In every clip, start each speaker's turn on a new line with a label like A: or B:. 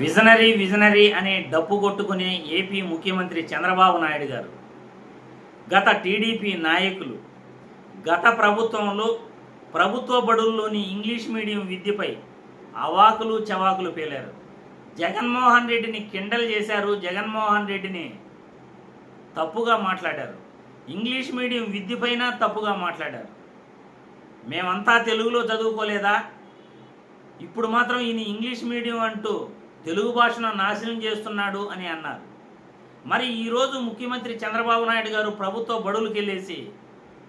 A: Visionary visionary అనే డప్పు కొట్టుకునే ఏపీ ముఖ్యమంత్రి చంద్రబాబు నాయుడు గారు. గత టీడీపీ నాయకులు గత ప్రభుత్వంలో ప్రభుత్వ బడుల్లోని ఇంగ్లీష్ మీడియం విద్యపై అవాకులు చవాకులు పేలారు. జగన్మోహన్ రెడ్డిని కిండల్ చేశారు జగన్మోహన్ రెడ్డిని తప్పుగా మాట్లాడారు. ఇంగ్లీష్ మీడియం విద్యపైన తప్పుగా మాట్లాడారు. మేమంతా తెలుగులో చదువుకోలేదా? ఇప్పుడు మాత్రం ఈయన ఇంగ్లీష్ మీడియం అంటూ తెలుగు భాషను నాశనం చేస్తున్నాడు అని అన్నారు. మరి ఈరోజు ముఖ్యమంత్రి చంద్రబాబు నాయుడు గారు ప్రభుత్వ బడులకు వెళ్ళేసి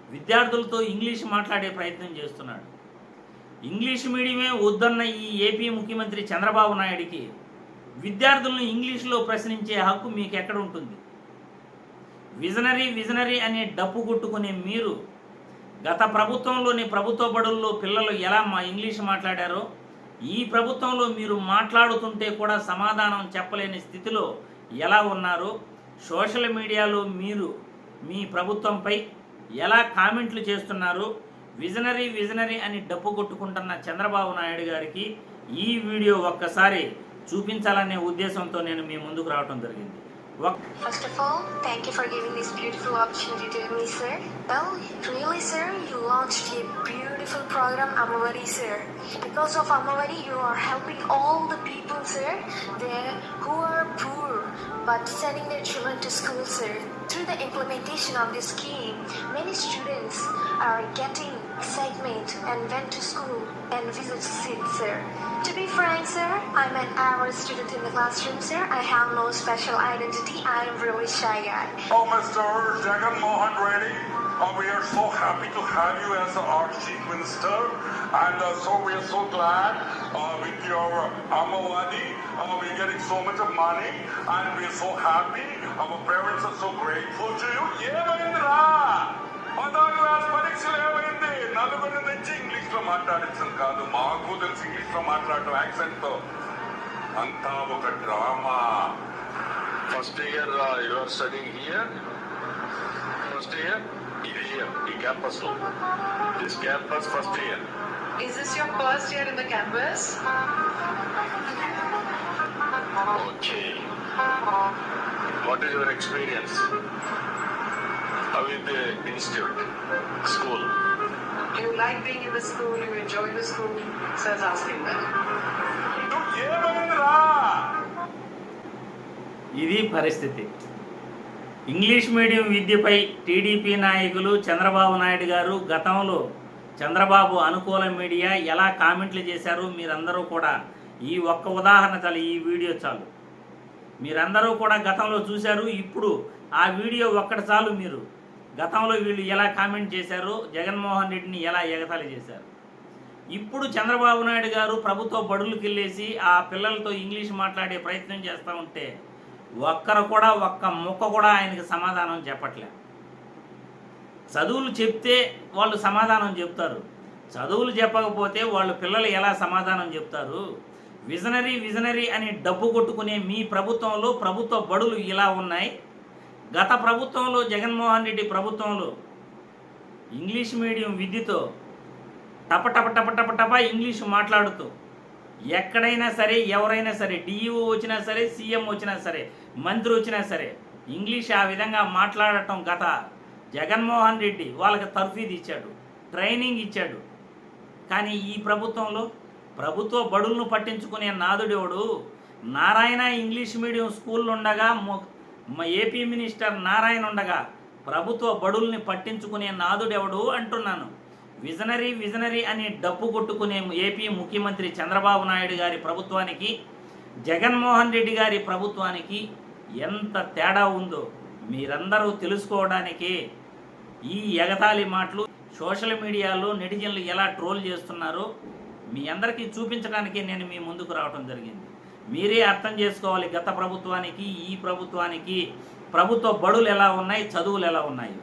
A: విద్యార్థులతో ఇంగ్లీష్ మాట్లాడే ప్రయత్నం చేస్తున్నాడు. ఇంగ్లీష్ మీడియమే వద్దన్న ఈ ఏపీ ముఖ్యమంత్రి చంద్రబాబు నాయుడికి విద్యార్థులను ఇంగ్లీష్లో ప్రశ్నించే హక్కు మీకు ఎక్కడ ఉంటుంది? విజనరీ విజనరీ అనే డప్పు కొట్టుకునే మీరు గత ప్రభుత్వంలోని ప్రభుత్వ బడుల్లో పిల్లలు ఎలా మా ఇంగ్లీష్ మాట్లాడారో ఈ ప్రభుత్వంలో మీరు మాట్లాడుతుంటే కూడా సమాధానం చెప్పలేని స్థితిలో ఎలా ఉన్నారు? సోషల్ మీడియాలో మీరు మీ ప్రభుత్వంపై ఎలా కామెంట్లు చేస్తున్నారు? విజనరీ విజనరీ అని డప్పు కొట్టుకుంటున్న చంద్రబాబు నాయుడు గారికి ఈ వీడియో ఒక్కసారి చూపించాలనే ఉద్దేశంతో నేను మీ ముందుకు రావడం జరిగింది.
B: First of all, thank you for giving this beautiful opportunity to me, sir. Well, really, sir, you launched a beautiful program, Amawari, sir. Because of Amawari, you are helping all the people, sir, there who are poor, but sending their children to school, sir. Through the implementation of this scheme, many students are getting excitement and went to school and visit it, sir. To be frank, sir, I'm an average student in the classroom, sir. I have no special identity. I am really shy guy.
C: Oh, Mr. Jagan Mohan Reddy, uh, we are so happy to have you as our chief minister, and uh, so we are so glad uh, with your Amawadi. Uh, we're getting so much of money, and we're so happy. Our parents are so grateful to you. ఏమైందిరా పదో class పరీక్షలు ఏమైంది నలుగురిని తెచ్చి English లో మాట్లాడించడం కాదు మాకు తెలిసి ఇంగ్లీష్ లో మాట్లాడటం యాక్సెంట్ తో అంతా ఒక drama
D: First year uh, you are studying here. First year, ఇది here, ఈ campus లో. This campus first year.
E: Is this your first year in the campus?
D: Okay. What is your experience? How is the institute, school?
E: Do you like being in the school? You enjoy the school? Sir is asking that.
C: నువ్వు ఏమైందిరా
A: ఇది పరిస్థితి English medium విద్యపై TDP నాయకులు చంద్రబాబు నాయుడు గారు గతంలో చంద్రబాబు అనుకూల media ఎలా కామెంట్లు చేశారు మీరందరూ కూడా ఈ ఒక్క ఉదాహరణ చాలు ఈ వీడియో చాలు. మీరందరూ కూడా గతంలో చూశారు ఇప్పుడు ఆ వీడియో ఒక్కటి చాలు మీరు. గతంలో వీళ్ళు ఎలా కామెంట్ చేశారు జగన్మోహన్ రెడ్డిని ఎలా ఎగతాళి చేశారు. ఇప్పుడు చంద్రబాబు నాయుడు గారు ప్రభుత్వ బడులకు వెళ్ళేసి ఆ పిల్లలతో ఇంగ్లీష్ మాట్లాడే ప్రయత్నం చేస్తూ ఉంటే ఒక్కరు కూడా ఒక్క ముక్క కూడా ఆయనకి సమాధానం చెప్పట్లే. చదువులు చెప్తే వాళ్ళు సమాధానం చెప్తారు. చదువులు చెప్పకపోతే వాళ్ళు పిల్లలు ఎలా సమాధానం చెప్తారు? విజనరీ విజనరీ అని డబ్బు కొట్టుకునే మీ ప్రభుత్వంలో ప్రభుత్వ బడులు ఇలా ఉన్నాయి. గత ప్రభుత్వంలో జగన్మోహన్ రెడ్డి ప్రభుత్వంలో ఇంగ్లీష్ మీడియం విద్యతో టప టప టప టప టప ఇంగ్లీష్ మాట్లాడుతూ ఎక్కడైనా సరే ఎవరైనా సరే డిఈఓ వచ్చినా సరే సీఎం వచ్చినా సరే మంత్రి వచ్చినా సరే ఇంగ్లీష్ ఆ విధంగా మాట్లాడటం గత జగన్మోహన్ రెడ్డి వాళ్ళకి తర్ఫీదు ఇచ్చాడు ట్రైనింగ్ ఇచ్చాడు. కానీ ఈ ప్రభుత్వంలో ప్రభుత్వ బడులను పట్టించుకునే నాదుడేవుడు నారాయణ ఇంగ్లీష్ మీడియం స్కూల్ ఉండగా ఏపీ మినిస్టర్ నారాయణ ఉండగా ప్రభుత్వ బడుల్ని పట్టించుకునే నాదుడెవడు అంటున్నాను. విజనరీ విజనరీ అని డప్పు కొట్టుకునే ఏపీ ముఖ్యమంత్రి చంద్రబాబు నాయుడు గారి ప్రభుత్వానికి జగన్మోహన్ రెడ్డి గారి ప్రభుత్వానికి ఎంత తేడా ఉందో మీరందరూ తెలుసుకోవడానికి ఈ ఎగతాళి మాటలు సోషల్ మీడియాలో నెటిజన్లు ఎలా ట్రోల్ చేస్తున్నారో మీ అందరికీ చూపించడానికి నేను మీ ముందుకు రావడం జరిగింది. మీరే అర్థం చేసుకోవాలి గత ప్రభుత్వానికి ఈ ప్రభుత్వానికి ప్రభుత్వ బడులు ఎలా ఉన్నాయి చదువులు ఎలా ఉన్నాయి?